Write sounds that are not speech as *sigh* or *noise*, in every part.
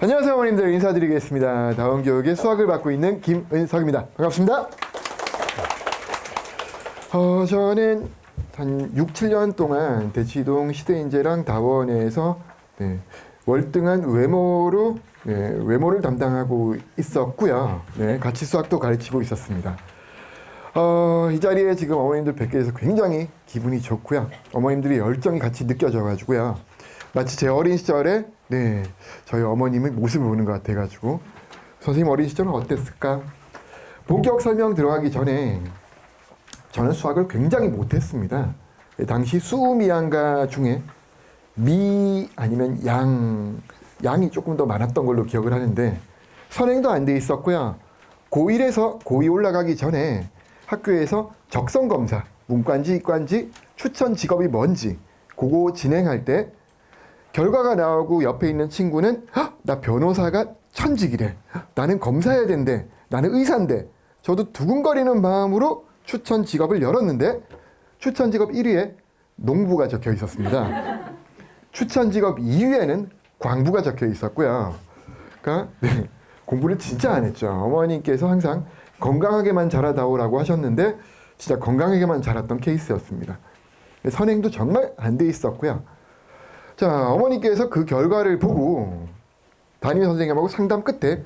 안녕하세요 어머님들 인사드리겠습니다. 다원교육의 수학을 맡고 있는 김은석입니다. 반갑습니다. 어, 저는 한 6, 7년 동안 대치동 시대인재랑 다원에서 네, 월등한 외모로 네, 외모를 담당하고 있었고요. 네, 같이 수학도 가르치고 있었습니다. 어, 이 자리에 지금 어머님들 뵙게 돼서 굉장히 기분이 좋고요. 어머님들이 열정이 같이 느껴져 가지고요. 마치 제 어린 시절에 네 저희 어머님의 모습을 보는 것 같아가지고 선생님 어린 시절은 어땠을까? 본격 설명 들어가기 전에 저는 수학을 굉장히 못했습니다. 당시 수미양가 중에 미 아니면 양 양이 조금 더 많았던 걸로 기억을 하는데 선행도 안 돼 있었고요. 고1에서 고2 올라가기 전에 학교에서 적성 검사, 문과인지 이과인지 추천 직업이 뭔지 그거 진행할 때 결과가 나오고 옆에 있는 친구는 "헉, 나 변호사가 천직이래. 나는 검사해야 된대. 나는 의사인데. 저도 두근거리는 마음으로 추천 직업을 열었는데 추천 직업 1위에 농부가 적혀 있었습니다. 추천 직업 2위에는 광부가 적혀 있었고요. 그러니까 네, 공부를 진짜 안 했죠. 어머님께서 항상 건강하게만 자라다오라고 하셨는데 진짜 건강하게만 자랐던 케이스였습니다. 선행도 정말 안 돼 있었고요. 자, 어머니께서 그 결과를 보고 담임 선생님하고 상담 끝에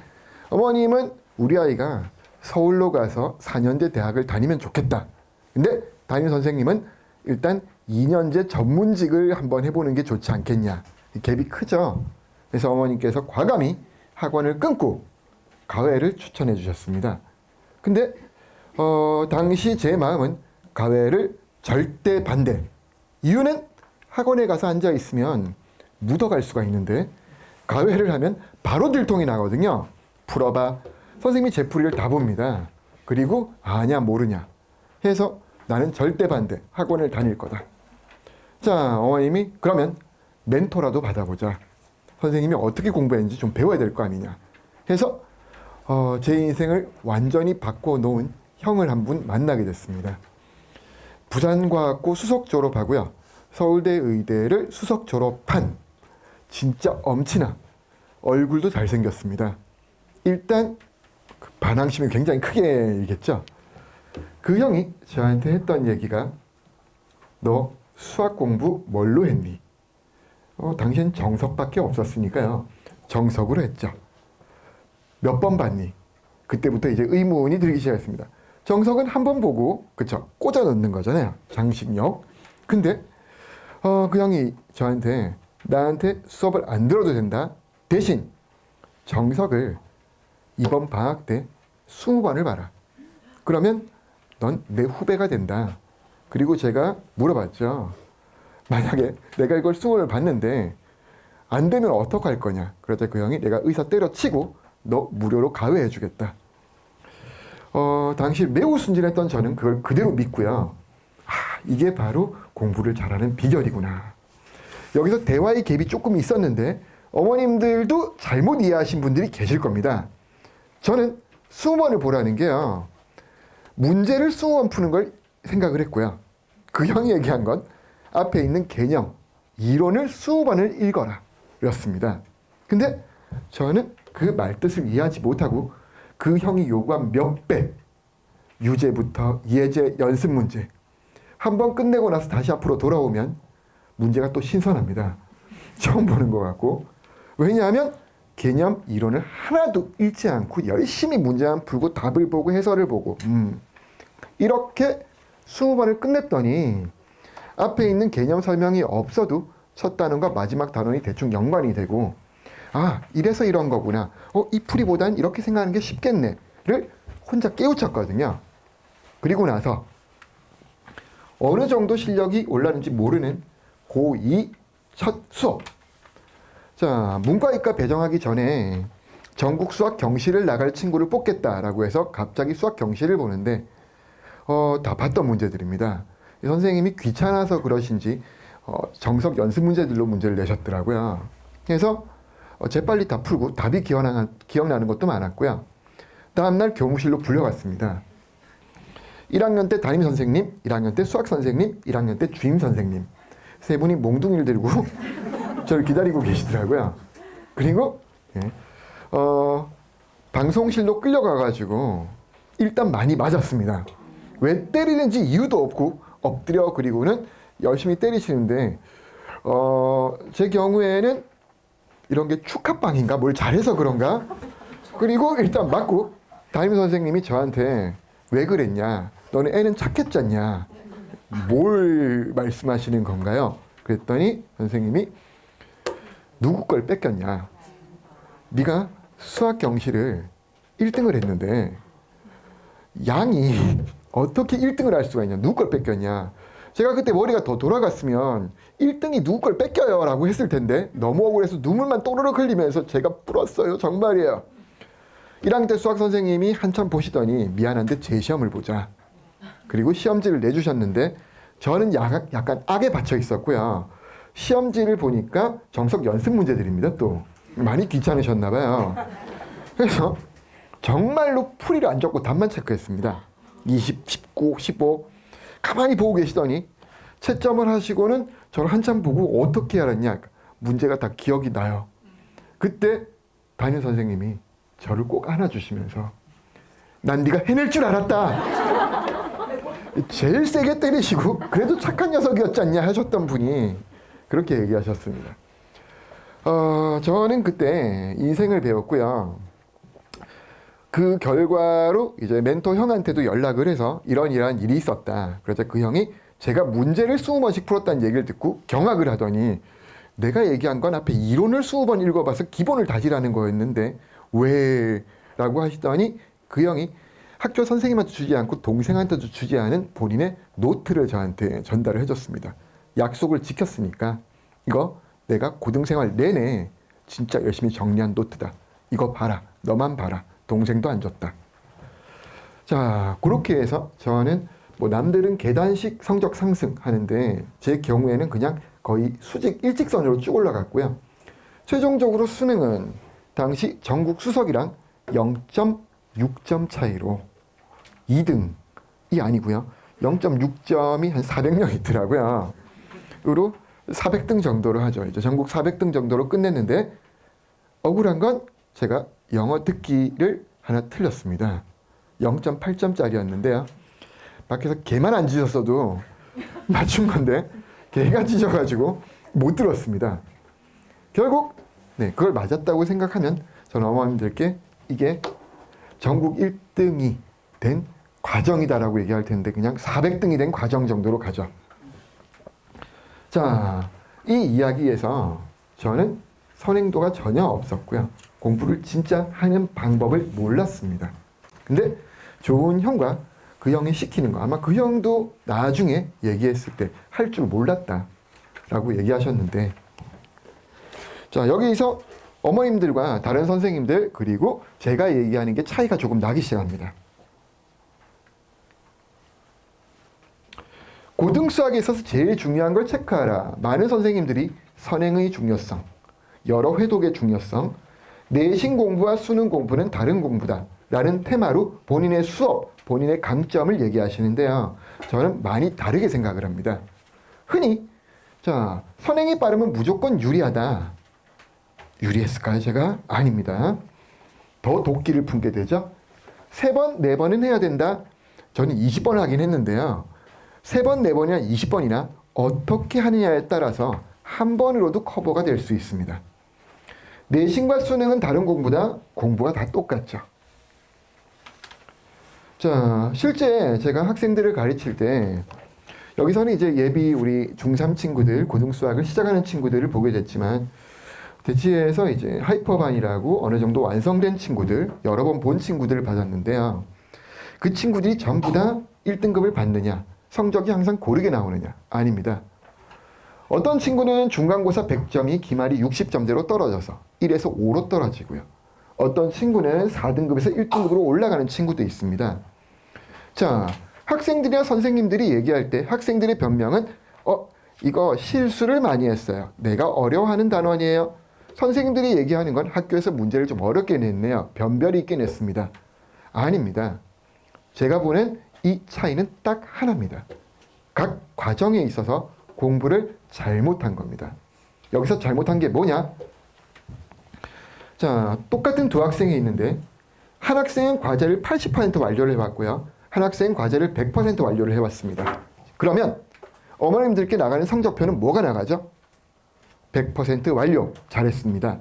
어머님은 우리 아이가 서울로 가서 4년제 대학을 다니면 좋겠다. 근데 담임 선생님은 일단 2년제 전문직을 한번 해보는 게 좋지 않겠냐. 이 갭이 크죠. 그래서 어머님께서 과감히 학원을 끊고 가외를 추천해 주셨습니다. 근데 어, 당시 제 마음은 가외를 절대 반대. 이유는 학원에 가서 앉아 있으면 묻어갈 수가 있는데 가외를 하면 바로 들통이 나거든요. 풀어봐. 선생님이 제 풀이를 다 봅니다. 그리고 아냐 모르냐 해서 나는 절대 반대. 학원을 다닐 거다. 자 어머님이 그러면 멘토라도 받아보자. 선생님이 어떻게 공부했는지 좀 배워야 될 거 아니냐. 해서 어, 제 인생을 완전히 바꿔 놓은 형을 한 분 만나게 됐습니다. 부산과학고 수석 졸업하고요. 서울대 의대를 수석 졸업한 진짜 엄친아 얼굴도 잘생겼습니다. 일단 그 반항심이 굉장히 크게 일겠죠. 그 형이 저한테 했던 얘기가 너 수학 공부 뭘로 했니? 어, 당신 정석밖에 없었으니까요. 정석으로 했죠. 몇 번 봤니? 그때부터 이제 의문이 들기 시작했습니다. 정석은 한 번 보고 그쵸 꽂아 넣는 거잖아요. 장식력. 근데 어, 그 형이 저한테 나한테 수업을 안 들어도 된다. 대신 정석을 이번 방학 때 20번을 봐라. 그러면 넌 내 후배가 된다. 그리고 제가 물어봤죠. 만약에 내가 이걸 20번을 봤는데 안 되면 어떡할 거냐. 그러자 그 형이 내가 의사 때려치고 너 무료로 가외해 주겠다. 어, 당시 매우 순진했던 저는 그걸 그대로 믿고요. 아, 이게 바로 공부를 잘하는 비결이구나. 여기서 대화의 갭이 조금 있었는데 어머님들도 잘못 이해하신 분들이 계실 겁니다. 저는 수험원을 보라는 게요. 문제를 수험원 푸는 걸 생각을 했고요. 그 형이 얘기한 건 앞에 있는 개념, 이론을 수업원을 읽어라. 였습니다. 근데 저는 그 말뜻을 이해하지 못하고 그 형이 요구한 몇 배, 유제부터 예제, 연습 문제, 한 번 끝내고 나서 다시 앞으로 돌아오면 문제가 또 신선합니다. 처음 보는 것 같고. 왜냐하면 개념 이론을 하나도 읽지 않고 열심히 문제만 풀고 답을 보고 해설을 보고, 음. 이렇게 20번을 끝냈더니 앞에 있는 개념 설명이 없어도 첫 단원과 마지막 단원이 대충 연관이 되고, 아, 이래서 이런 거구나. 어, 이 풀이보단 이렇게 생각하는 게 쉽겠네.를 혼자 깨우쳤거든요. 그리고 나서 어느 정도 실력이 올랐는지 모르는 고2 첫 수업. 자, 문과이과 배정하기 전에 전국 수학 경시를 나갈 친구를 뽑겠다라고 해서 갑자기 수학 경시를 보는데 어, 다 봤던 문제들입니다. 선생님이 귀찮아서 그러신지 어, 정석 연습 문제들로 문제를 내셨더라고요. 그래서 어, 재빨리 다 풀고 답이 기억나는, 기억나는 것도 많았고요. 다음날 교무실로 불려갔습니다. 1학년 때 담임 선생님, 1학년 때 수학 선생님, 1학년 때 주임 선생님 세 분이 몽둥이를 들고 *laughs* 저를 기다리고 계시더라고요. 그리고 예. 어, 방송실로 끌려가가지고 일단 많이 맞았습니다. 왜 때리는지 이유도 없고 엎드려 그리고는 열심히 때리시는데 어, 제 경우에는 이런 게 축하빵인가 뭘 잘해서 그런가 그리고 일단 맞고 담임 선생님이 저한테 왜 그랬냐 너는 애는 착했잖냐 뭘 말씀하시는 건가요? 그랬더니 선생님이 누구 걸 뺏겼냐 네가 수학 경시를 1등을 했는데 양이 어떻게 1등을 할 수가 있냐? 누구 걸 뺏겼냐? 제가 그때 머리가 더 돌아갔으면 1등이 누구 걸 뺏겨요? 라고 했을 텐데 너무 억울해서 눈물만 또르륵 흘리면서 제가 불었어요. 정말이에요. 1학년 때 수학 선생님이 한참 보시더니 미안한데 제 시험을 보자. 그리고 시험지를 내주셨는데 저는 약간, 약간 악에 받쳐 있었고요. 시험지를 보니까 정석 연습 문제들입니다. 또 많이 귀찮으셨나 봐요. 그래서 정말로 풀이를 안 적고 답만 체크했습니다. 20, 19, 15 가만히 보고 계시더니 채점을 하시고는 저를 한참 보고 어떻게 알았냐 문제가 다 기억이 나요. 그때 담임 선생님이 저를 꼭 안아주시면서 난 네가 해낼 줄 알았다. 제일 세게 때리시고 *laughs* 그래도 착한 녀석이었지 않냐 하셨던 분이 그렇게 얘기하셨습니다. 어, 저는 그때 인생을 배웠고요. 그 결과로 이제 멘토 형한테도 연락을 해서 이런 이러한 일이 있었다. 그러자 그 형이 제가 문제를 20번씩 풀었다는 얘기를 듣고 경악을 하더니 내가 얘기한 건 앞에 이론을 20번 읽어봐서 기본을 다지라는 거였는데 왜? 라고 하시더니 그 형이 학교 선생님한테 주지 않고 동생한테도 주지 않은 본인의 노트를 저한테 전달을 해줬습니다. 약속을 지켰으니까 이거 내가 고등생활 내내 진짜 열심히 정리한 노트다. 이거 봐라. 너만 봐라. 동생도 안 줬다. 자, 그렇게 해서 저는 뭐 남들은 계단식 성적 상승 하는데 제 경우에는 그냥 거의 수직 일직선으로 쭉 올라갔고요. 최종적으로 수능은 당시 전국 수석이랑 0.6점 차이로 2등이 아니고요. 0.6점이 한 400명 있더라고요. 으로 400등 정도로 하죠. 이제 전국 400등 정도로 끝냈는데 억울한 건 제가 영어 듣기를 하나 틀렸습니다. 0.8점짜리였는데요. 밖에서 개만 안 짖었어도 맞춘 건데 개가 짖어가지고 못 들었습니다. 결국 네 그걸 맞았다고 생각하면 저는 어머님들께 이게 전국 1등이 된 과정이다라고 얘기할 텐데 그냥 400등이 된 과정 정도로 가죠. 자, 이 이야기에서 저는 선행도가 전혀 없었고요. 공부를 진짜 하는 방법을 몰랐습니다. 근데 좋은 형과 그 형이 시키는 거 아마 그 형도 나중에 얘기했을 때 할 줄 몰랐다라고 얘기하셨는데 자 여기서 어머님들과 다른 선생님들 그리고 제가 얘기하는 게 차이가 조금 나기 시작합니다. 고등 수학에 있어서 제일 중요한 걸 체크하라. 많은 선생님들이 선행의 중요성, 여러 회독의 중요성, 내신 공부와 수능 공부는 다른 공부다. 라는 테마로 본인의 수업, 본인의 강점을 얘기하시는데요. 저는 많이 다르게 생각을 합니다. 흔히, 자, 선행이 빠르면 무조건 유리하다. 유리했을까요, 제가? 아닙니다. 더 도끼를 품게 되죠. 세 번, 네 번은 해야 된다. 저는 20번을 하긴 했는데요. 세 번, 네 번이나 20번이나 어떻게 하느냐에 따라서 한 번으로도 커버가 될 수 있습니다. 내신과 수능은 다른 공부다. 공부가 다 똑같죠. 자, 실제 제가 학생들을 가르칠 때 여기서는 이제 예비 우리 중3 친구들, 고등 수학을 시작하는 친구들을 보게 됐지만 대치에서 이제 하이퍼반이라고 어느 정도 완성된 친구들, 여러 번 본 친구들을 받았는데요. 그 친구들이 전부 다 1등급을 받느냐, 성적이 항상 고르게 나오느냐? 아닙니다. 어떤 친구는 중간고사 100점이 기말이 60점대로 떨어져서 1에서 5로 떨어지고요. 어떤 친구는 4등급에서 1등급으로 올라가는 친구도 있습니다. 자, 학생들이나 선생님들이 얘기할 때 학생들의 변명은 어, 이거 실수를 많이 했어요. 내가 어려워하는 단원이에요. 선생님들이 얘기하는 건 학교에서 문제를 좀 어렵게 냈네요. 변별이 있게 냈습니다. 아닙니다. 제가 보는 이 차이는 딱 하나입니다. 각 과정에 있어서 공부를 잘못한 겁니다. 여기서 잘못한 게 뭐냐? 자, 똑같은 두 학생이 있는데 한 학생은 과제를 80% 완료를 해왔고요. 한 학생은 과제를 100% 완료를 해왔습니다. 그러면 어머님들께 나가는 성적표는 뭐가 나가죠? 100% 완료 잘했습니다.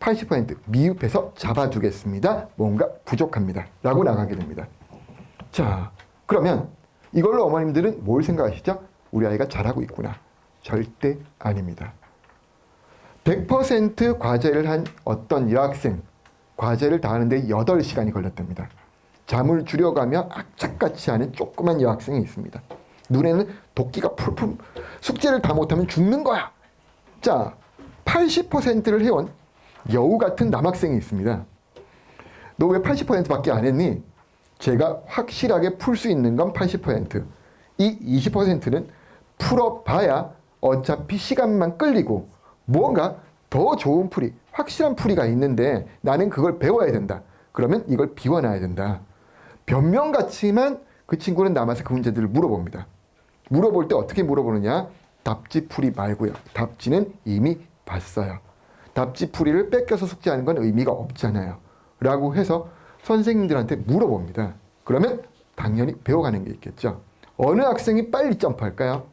80% 미흡해서 잡아두겠습니다. 뭔가 부족합니다. 라고 나가게 됩니다. 자, 그러면 이걸로 어머님들은 뭘 생각하시죠? 우리 아이가 잘하고 있구나. 절대 아닙니다. 100% 과제를 한 어떤 여학생, 과제를 다 하는데 8시간이 걸렸답니다. 잠을 줄여가며 악착같이 하는 조그만 여학생이 있습니다. 눈에는 도끼가 풀풀, 숙제를 다 못하면 죽는 거야. 자, 80%를 해온 여우 같은 남학생이 있습니다. 너 왜 80%밖에 안 했니? 제가 확실하게 풀 수 있는 건 80%. 이 20%는 풀어봐야 어차피 시간만 끌리고 뭔가 더 좋은 풀이, 확실한 풀이가 있는데 나는 그걸 배워야 된다. 그러면 이걸 비워놔야 된다. 변명 같지만 그 친구는 남아서 그 문제들을 물어봅니다. 물어볼 때 어떻게 물어보느냐? 답지풀이 말고요. 답지는 이미 봤어요. 답지풀이를 뺏겨서 숙제하는 건 의미가 없잖아요. 라고 해서 선생님들한테 물어봅니다. 그러면 당연히 배워가는 게 있겠죠. 어느 학생이 빨리 점프할까요?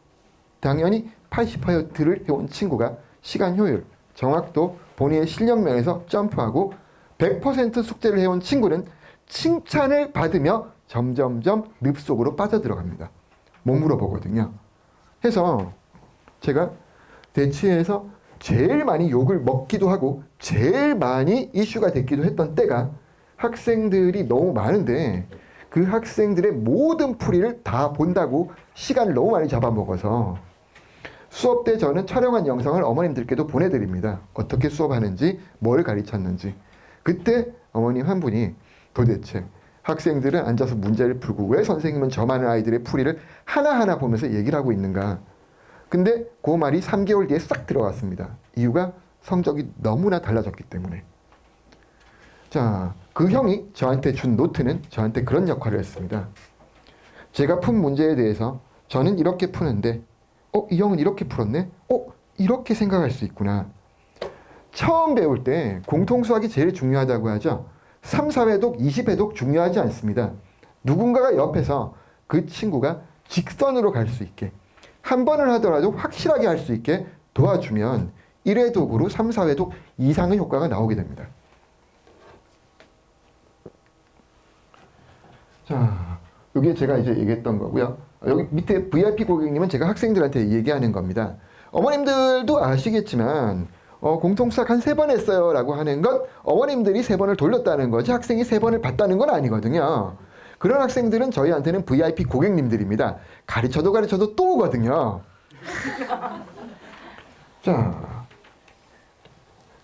당연히 80%를 해온 친구가 시간 효율, 정확도, 본인의 실력 면에서 점프하고 100% 숙제를 해온 친구는 칭찬을 받으며 점점점 늪 속으로 빠져들어갑니다. 못 물어보거든요. 해서 제가 대치에서 제일 많이 욕을 먹기도 하고 제일 많이 이슈가 됐기도 했던 때가 학생들이 너무 많은데 그 학생들의 모든 풀이를 다 본다고 시간을 너무 많이 잡아먹어서 수업 때 저는 촬영한 영상을 어머님들께도 보내드립니다. 어떻게 수업하는지, 뭘 가르쳤는지. 그때 어머님 한 분이 도대체 학생들은 앉아서 문제를 풀고 왜 선생님은 저 많은 아이들의 풀이를 하나하나 보면서 얘기를 하고 있는가. 근데 그 말이 3개월 뒤에 싹 들어갔습니다. 이유가 성적이 너무나 달라졌기 때문에. 자, 그 형이 저한테 준 노트는 저한테 그런 역할을 했습니다. 제가 푼 문제에 대해서 저는 이렇게 푸는데, 어, 이 형은 이렇게 풀었네? 어, 이렇게 생각할 수 있구나. 처음 배울 때 공통수학이 제일 중요하다고 하죠. 3, 4회독, 20회독 중요하지 않습니다. 누군가가 옆에서 그 친구가 직선으로 갈 수 있게 한 번을 하더라도 확실하게 할 수 있게 도와주면 1회독으로 3, 4회독 이상의 효과가 나오게 됩니다. 자, 여기 제가 이제 얘기했던 거고요. 여기 밑에 VIP 고객님은 제가 학생들한테 얘기하는 겁니다. 어머님들도 아시겠지만 어, 공통수학 한 세 번 했어요 라고 하는 건 어머님들이 세 번을 돌렸다는 거지 학생이 세 번을 봤다는 건 아니거든요. 그런 학생들은 저희한테는 VIP 고객님들입니다. 가르쳐도 가르쳐도 또 오거든요. 자,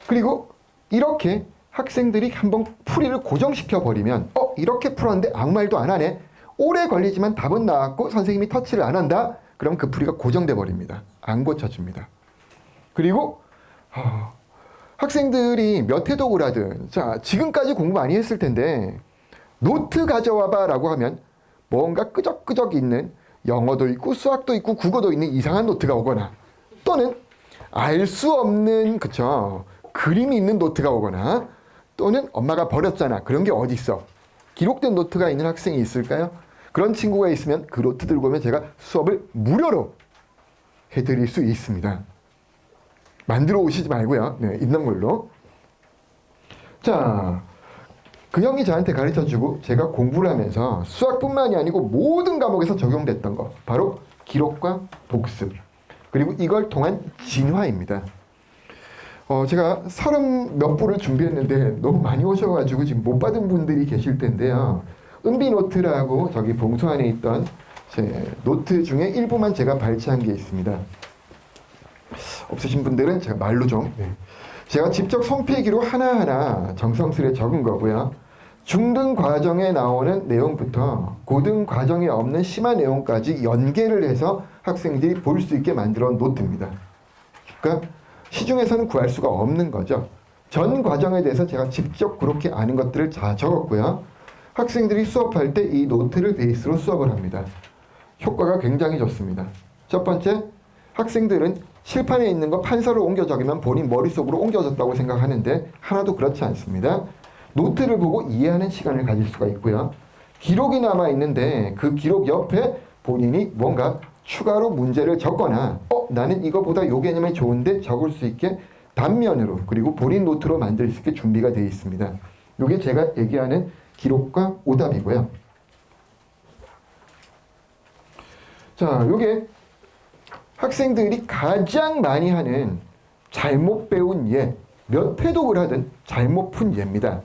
그리고 이렇게 학생들이 한번 풀이를 고정시켜 버리면 어 이렇게 풀었는데 아무 말도 안 하네. 오래 걸리지만 답은 나왔고 선생님이 터치를 안 한다. 그럼 그 풀이가 고정돼 버립니다. 안 고쳐줍니다. 그리고 어, 학생들이 몇 회독을 하든 자 지금까지 공부 많이 했을 텐데 노트 가져와봐 라고 하면 뭔가 끄적끄적 있는 영어도 있고 수학도 있고 국어도 있는 이상한 노트가 오거나 또는 알 수 없는 그쵸 그림이 있는 노트가 오거나 또는 엄마가 버렸잖아 그런 게 어디 있어 기록된 노트가 있는 학생이 있을까요? 그런 친구가 있으면 그 노트 들고 오면 제가 수업을 무료로 해드릴 수 있습니다. 만들어 오시지 말고요. 네, 있는 걸로. 자, 그 형이 저한테 가르쳐 주고 제가 공부를 하면서 수학뿐만이 아니고 모든 과목에서 적용됐던 거. 바로 기록과 복습. 그리고 이걸 통한 진화입니다. 어, 제가 서른 몇 부를 준비했는데 너무 많이 오셔가지고 지금 못 받은 분들이 계실 텐데요. 은비 노트라고 저기 봉투 안에 있던 제 노트 중에 일부만 제가 발췌한 게 있습니다. 없으신 분들은 제가 말로 좀. 네. 제가 직접 손필기로 하나하나 정성스레 적은 거고요. 중등 과정에 나오는 내용부터 고등 과정에 없는 심한 내용까지 연계를 해서 학생들이 볼 수 있게 만들어 온 노트입니다. 그러니까 시중에서는 구할 수가 없는 거죠. 전 과정에 대해서 제가 직접 그렇게 아는 것들을 다 적었고요. 학생들이 수업할 때 이 노트를 베이스로 수업을 합니다. 효과가 굉장히 좋습니다. 첫 번째, 학생들은 칠판에 있는 거 판서를 옮겨 적으면 본인 머릿속으로 옮겨졌다고 생각하는데 하나도 그렇지 않습니다. 노트를 보고 이해하는 시간을 가질 수가 있고요. 기록이 남아 있는데 그 기록 옆에 본인이 뭔가 추가로 문제를 적거나 어 나는 이거보다 요 개념이 좋은데 적을 수 있게 단면으로 그리고 본인 노트로 만들 수 있게 준비가 되어 있습니다. 요게 제가 얘기하는 기록과 오답이고요. 자, 요게 학생들이 가장 많이 하는 잘못 배운 예, 몇 회독을 하든 잘못 푼 예입니다.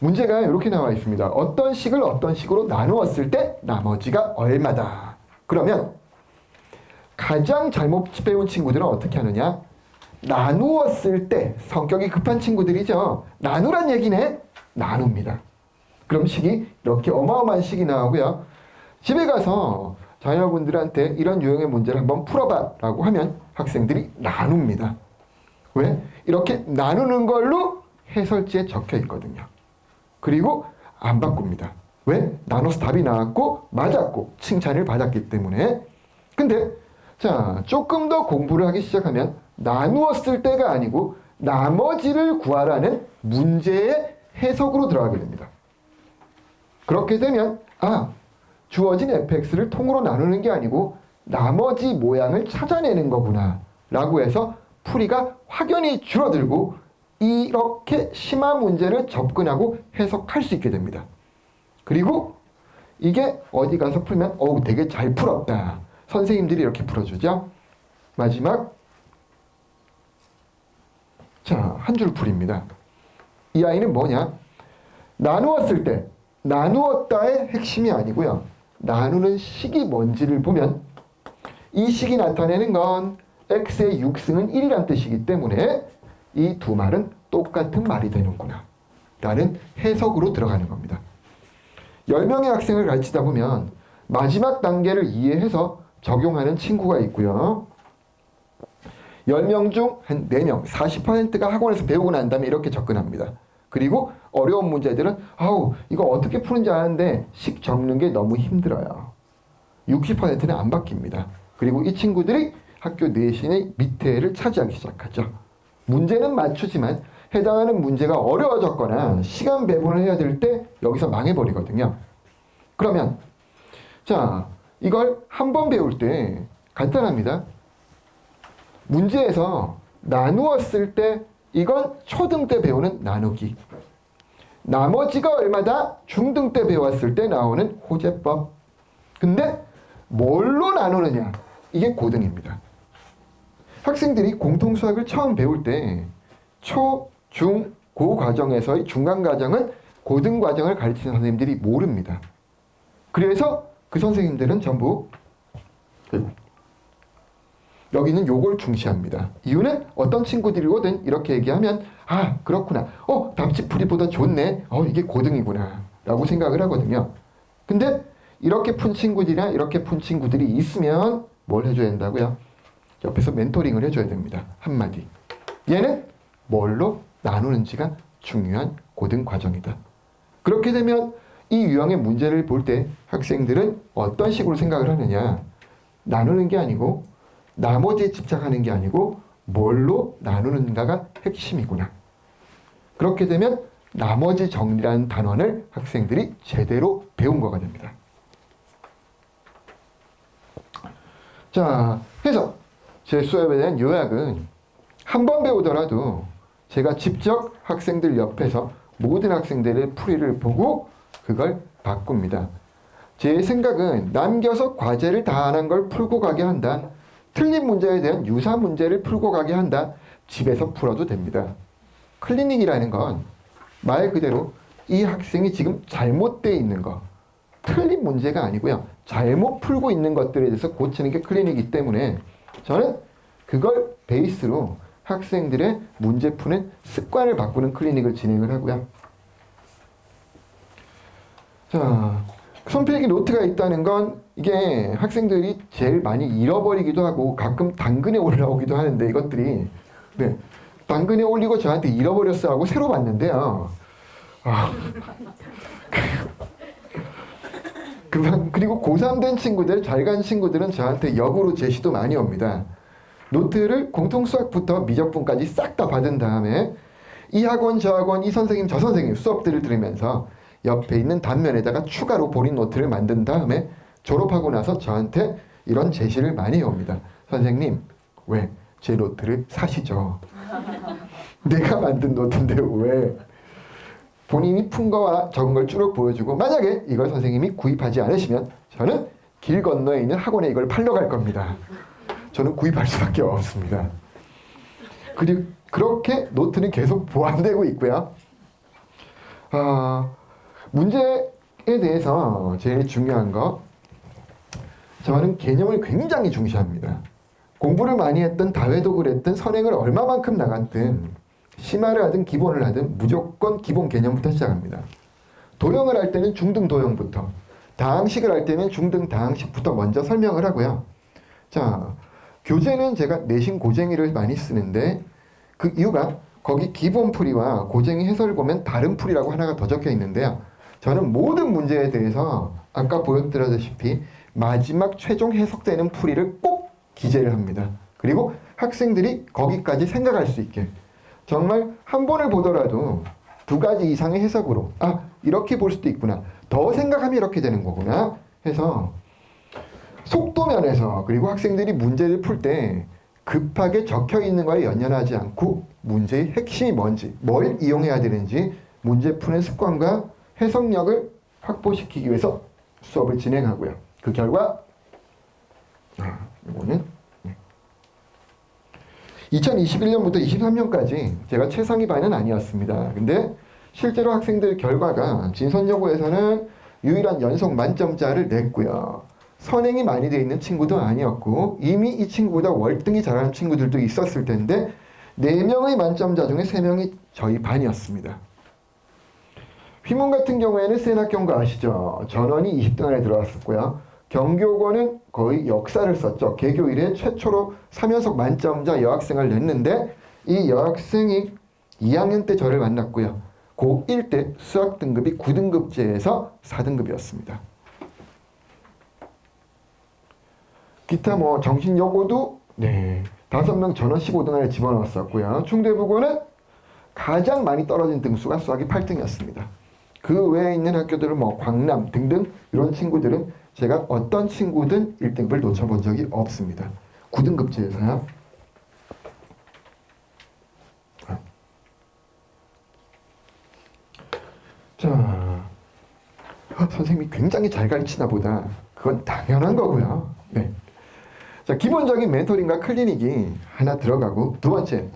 문제가 이렇게 나와 있습니다. 어떤 식을 어떤 식으로 나누었을 때 나머지가 얼마다. 그러면 가장 잘못 배운 친구들은 어떻게 하느냐? 나누었을 때 성격이 급한 친구들이죠. 나누란 얘기네. 나눕니다. 그럼 식이 이렇게 어마어마한 식이 나오고요. 집에 가서 자녀분들한테 이런 유형의 문제를 한번 풀어봐 라고 하면 학생들이 나눕니다. 왜? 이렇게 나누는 걸로 해설지에 적혀 있거든요. 그리고 안 바꿉니다. 왜? 나눠서 답이 나왔고 맞았고 칭찬을 받았기 때문에. 근데 자 조금 더 공부를 하기 시작하면 나누었을 때가 아니고 나머지를 구하라는 문제의 해석으로 들어가게 됩니다. 그렇게 되면 아 주어진 fx를 통으로 나누는 게 아니고 나머지 모양을 찾아내는 거구나 라고 해서 풀이가 확연히 줄어들고 이렇게 심한 문제를 접근하고 해석할 수 있게 됩니다. 그리고 이게 어디 가서 풀면 어우 되게 잘 풀었다. 선생님들이 이렇게 풀어주죠. 마지막 자, 한 줄 풀입니다. 이 아이는 뭐냐? 나누었을 때 나누었다의 핵심이 아니고요. 나누는 식이 뭔지를 보면 이 식이 나타내는 건 x의 6승은 1이란 뜻이기 때문에 이 두 말은 똑같은 말이 되는구나. 라는 해석으로 들어가는 겁니다. 10명의 학생을 가르치다 보면 마지막 단계를 이해해서 적용하는 친구가 있고요. 10명 중 한 4명, 40%가 학원에서 배우고 난 다음에 이렇게 접근합니다. 그리고 어려운 문제들은 아우 이거 어떻게 푸는지 아는데 식 적는 게 너무 힘들어요. 60%는 안 바뀝니다. 그리고 이 친구들이 학교 내신의 밑에를 차지하기 시작하죠. 문제는 맞추지만 해당하는 문제가 어려워졌거나 시간 배분을 해야 될 때 여기서 망해버리거든요. 그러면 자 이걸 한 번 배울 때 간단합니다. 문제에서 나누었을 때 이건 초등 때 배우는 나누기. 나머지가 얼마다 중등 때 배웠을 때 나오는 호재법. 근데 뭘로 나누느냐? 이게 고등입니다. 학생들이 공통수학을 처음 배울 때 초, 중, 고 과정에서의 중간 과정은 고등 과정을 가르치는 선생님들이 모릅니다. 그래서 그 선생님들은 전부 여기는 요걸 중시합니다. 이유는 어떤 친구들이거든 이렇게 얘기하면 아 그렇구나. 어 답지풀이보다 좋네. 어 이게 고등이구나. 라고 생각을 하거든요. 근데 이렇게 푼 친구들이나 이렇게 푼 친구들이 있으면 뭘 해줘야 된다고요? 옆에서 멘토링을 해줘야 됩니다. 한마디. 얘는 뭘로 나누는지가 중요한 고등 과정이다. 그렇게 되면 이 유형의 문제를 볼 때 학생들은 어떤 식으로 생각을 하느냐. 나누는 게 아니고 나머지에 집착하는 게 아니고 뭘로 나누는가가 핵심이구나. 그렇게 되면 나머지 정리라는 단원을 학생들이 제대로 배운 거가 됩니다. 자, 그래서 제 수업에 대한 요약은 한 번 배우더라도 제가 직접 학생들 옆에서 모든 학생들의 풀이를 보고 그걸 바꿉니다. 제 생각은 남겨서 과제를 다 안 한 걸 풀고 가게 한다. 틀린 문제에 대한 유사 문제를 풀고 가게 한다. 집에서 풀어도 됩니다. 클리닉이라는 건 말 그대로 이 학생이 지금 잘못되어 있는 거, 틀린 문제가 아니고요. 잘못 풀고 있는 것들에 대해서 고치는 게 클리닉이기 때문에 저는 그걸 베이스로 학생들의 문제 푸는 습관을 바꾸는 클리닉을 진행을 하고요. 자, 손필기 노트가 있다는 건 이게 학생들이 제일 많이 잃어버리기도 하고 가끔 당근에 올라오기도 하는데 이것들이 네, 당근에 올리고 저한테 잃어버렸어 하고 새로 봤는데요. 아, *laughs* 그, 그리고 고3 된 친구들, 잘 간 친구들은 저한테 역으로 제시도 많이 옵니다. 노트를 공통 수학부터 미적분까지 싹 다 받은 다음에 이 학원 저 학원 이 선생님 저 선생님 수업들을 들으면서 옆에 있는 단면에다가 추가로 본인 노트를 만든 다음에 졸업하고 나서 저한테 이런 제시를 많이 해옵니다. 선생님 왜 제 노트를 사시죠? *laughs* 내가 만든 노트인데 왜? 본인이 푼 거와 적은 걸 쭉 보여주고 만약에 이걸 선생님이 구입하지 않으시면 저는 길 건너에 있는 학원에 이걸 팔러 갈 겁니다. 저는 구입할 수밖에 없습니다. 그리고 그렇게 노트는 계속 보완되고 있고요. 아, 문제에 대해서 제일 중요한 거 저는 개념을 굉장히 중시합니다. 공부를 많이 했든 다회독을 했든 선행을 얼마만큼 나갔든 심화를 하든 기본을 하든 무조건 기본 개념부터 시작합니다. 도형을 할 때는 중등 도형부터 다항식을 할 때는 중등 다항식부터 먼저 설명을 하고요. 자, 교재는 제가 내신 고쟁이를 많이 쓰는데 그 이유가 거기 기본 풀이와 고쟁이 해설 보면 다른 풀이라고 하나가 더 적혀 있는데요. 저는 모든 문제에 대해서 아까 보여드렸다시피 마지막 최종 해석되는 풀이를 꼭 기재를 합니다. 그리고 학생들이 거기까지 생각할 수 있게 정말 한 번을 보더라도 두 가지 이상의 해석으로 아 이렇게 볼 수도 있구나 더 생각하면 이렇게 되는 거구나 해서 속도 면에서 그리고 학생들이 문제를 풀 때 급하게 적혀 있는 거에 연연하지 않고 문제의 핵심이 뭔지 뭘 이용해야 되는지 문제 푸는 습관과 해석력을 확보시키기 위해서 수업을 진행하고요. 그 결과 아, 이거는 2021년부터 23년까지 제가 최상위 반은 아니었습니다. 근데 실제로 학생들 결과가 진선여고에서는 유일한 연속 만점자를 냈고요. 선행이 많이 돼 있는 친구도 아니었고 이미 이 친구보다 월등히 잘하는 친구들도 있었을 텐데 4명의 만점자 중에 3명이 저희 반이었습니다. 휘문 같은 경우에는 센학경 거 아시죠? 전원이 20등 안에 들어왔었고요. 경교고는 거의 역사를 썼죠. 개교 이래 최초로 3연속 만점자 여학생을 냈는데 이 여학생이 2학년 때 저를 만났고요. 고1 때 수학 등급이 9등급제에서 4등급이었습니다. 기타 뭐 정신 여고도 네 다섯 명 전원 15등 안에 집어넣었었고요. 충대부고는 가장 많이 떨어진 등수가 수학이 8등이었습니다. 그 외에 있는 학교들은 뭐 광남 등등 이런 친구들은 제가 어떤 친구든 1등급을 놓쳐본 적이 없습니다. 9등급 제에서요. 자, 선생님이 굉장히 잘 가르치나 보다. 그건 당연한 거고요. 네. 자, 기본적인 멘토링과 클리닉이 하나 들어가고 두 번째,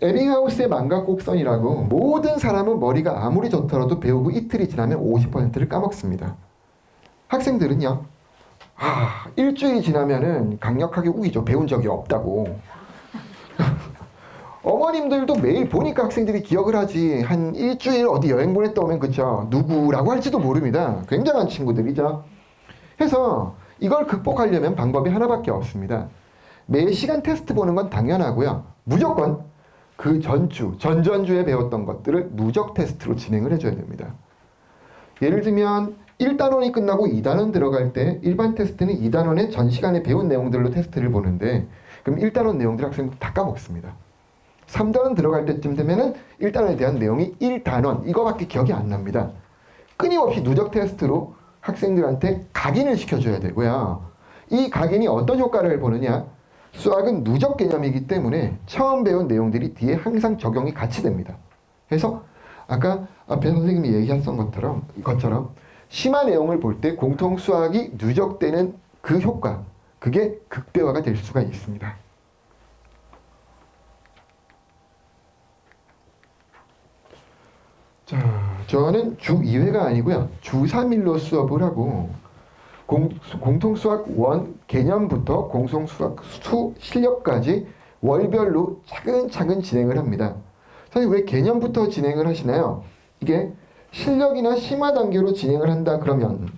에빙하우스의 망각 곡선이라고 모든 사람은 머리가 아무리 좋더라도 배우고 이틀이 지나면 50%를 까먹습니다. 학생들은요, 아, 일주일이 지나면은 강력하게 우기죠. 배운 적이 없다고. *laughs* 어머님들도 매일 보니까 학생들이 기억을 하지. 한 일주일 어디 여행 보냈다 오면 그쵸. 누구라고 할지도 모릅니다. 굉장한 친구들이죠. 해서 이걸 극복하려면 방법이 하나밖에 없습니다. 매 시간 테스트 보는 건 당연하고요. 무조건 그 전주, 전전주에 배웠던 것들을 누적 테스트로 진행을 해줘야 됩니다. 예를 들면 1단원이 끝나고 2단원 들어갈 때 일반 테스트는 2단원에 전 시간에 배운 내용들로 테스트를 보는데 그럼 1단원 내용들 학생들 다 까먹습니다. 3단원 들어갈 때쯤 되면은 1단원에 대한 내용이 1단원 이거밖에 기억이 안 납니다. 끊임없이 누적 테스트로 학생들한테 각인을 시켜줘야 되고요. 이 각인이 어떤 효과를 보느냐? 수학은 누적 개념이기 때문에 처음 배운 내용들이 뒤에 항상 적용이 같이 됩니다. 그래서 아까 앞에 선생님이 얘기하셨던 것처럼, 것처럼 심화 내용을 볼 때 공통 수학이 누적되는 그 효과, 그게 극대화가 될 수가 있습니다. 자, 저는 주 2회가 아니고요. 주 3일로 수업을 하고 공, 공통 수학 원 개념부터 공통 수학 수 실력까지 월별로 차근차근 진행을 합니다. 사실 왜 개념부터 진행을 하시나요? 이게 실력이나 심화 단계로 진행을 한다 그러면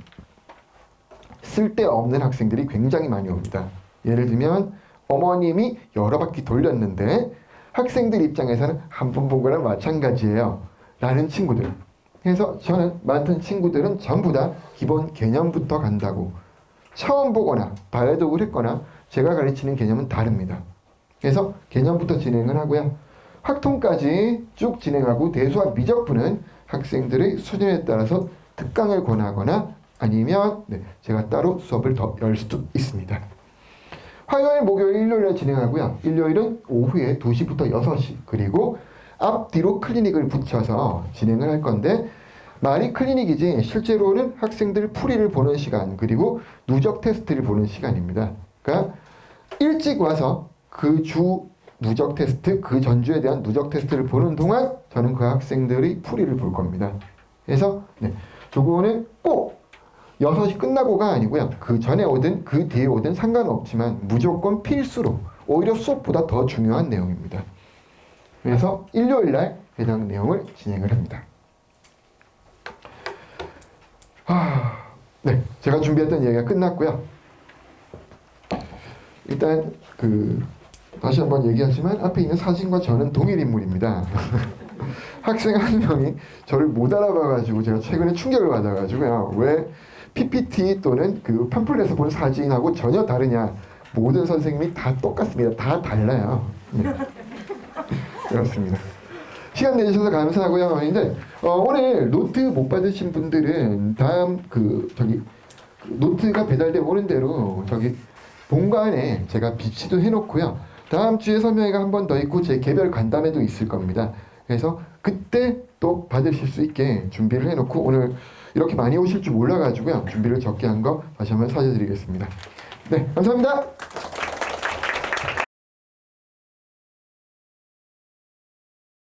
쓸데없는 학생들이 굉장히 많이 옵니다. 예를 들면 어머님이 여러 바퀴 돌렸는데 학생들 입장에서는 한 번 본 거랑 마찬가지예요. 라는 친구들. 그래서 저는 많던 친구들은 전부 다 기본 개념부터 간다고 처음 보거나 다해독을 했거나 제가 가르치는 개념은 다릅니다. 그래서 개념부터 진행을 하고요. 확통까지 쭉 진행하고 대수와 미적분은 학생들의 수준에 따라서 특강을 권하거나 아니면 네, 제가 따로 수업을 더 열 수도 있습니다. 화요일, 목요일, 일요일에 진행하고요. 일요일은 오후에 2시부터 6시 그리고 앞뒤로 클리닉을 붙여서 진행을 할 건데 말이 클리닉이지 실제로는 학생들 풀이를 보는 시간 그리고 누적 테스트를 보는 시간입니다. 그러니까 일찍 와서 그 주 누적 테스트 그 전주에 대한 누적 테스트를 보는 동안 저는 그 학생들의 풀이를 볼 겁니다. 그래서 네, 저거는 꼭 6시 끝나고가 아니고요. 그 전에 오든 그 뒤에 오든 상관없지만 무조건 필수로 오히려 수업보다 더 중요한 내용입니다. 그래서 일요일 날 해당 내용을 진행을 합니다. 아, 네, 제가 준비했던 얘기가 끝났고요. 일단 그 다시 한번 얘기하지만 앞에 있는 사진과 저는 동일 인물입니다. *laughs* 학생 한 명이 저를 못 알아봐가지고 제가 최근에 충격을 받아가지고요. 왜 PPT 또는 그 팜플렛에서 본 사진하고 전혀 다르냐? 모든 선생님이 다 똑같습니다. 다 달라요. 네. 그렇습니다. 시간 내주셔서 감사하고요. 이제 어, 오늘 노트 못 받으신 분들은 다음 그 저기 그 노트가 배달돼 오는 대로 저기 본관에 제가 비치도 해놓고요. 다음 주에 설명회가 한 번 더 있고 제 개별 간담회도 있을 겁니다. 그래서 그때 또 받으실 수 있게 준비를 해놓고 오늘 이렇게 많이 오실 줄 몰라가지고요. 준비를 적게 한 거 다시 한번 사죄드리겠습니다. 네, 감사합니다.